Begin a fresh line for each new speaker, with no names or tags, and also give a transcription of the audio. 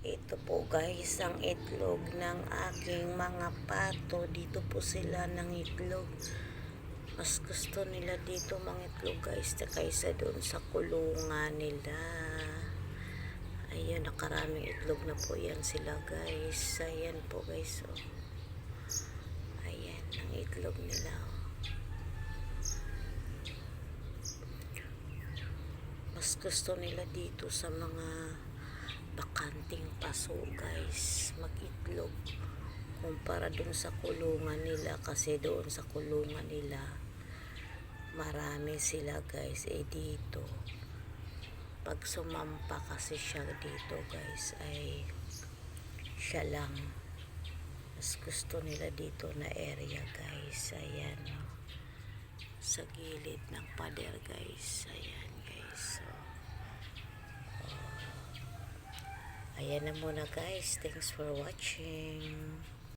Ito po guys, ang itlog ng aking mga pato. Dito po sila ng itlog. Mas gusto nila dito mga itlog guys kaysa doon sa kulungan nila. Ayun, nakaraming itlog na po yan sila guys. Ayan po guys. Oh. Ayan, ang itlog nila. Oh. Mas gusto nila dito sa mga bakanting paso guys. Mag-itlog kumpara dun sa kulungan nila. Kasi doon sa kulungan nila marami sila guys. Eh dito. Pag sumampa kasi siya dito guys ay siya lang mas gusto nila dito na area guys. Ayan oh. sa gilid ng pader guys. Ayan guys Ayan na muna guys. Thanks for watching.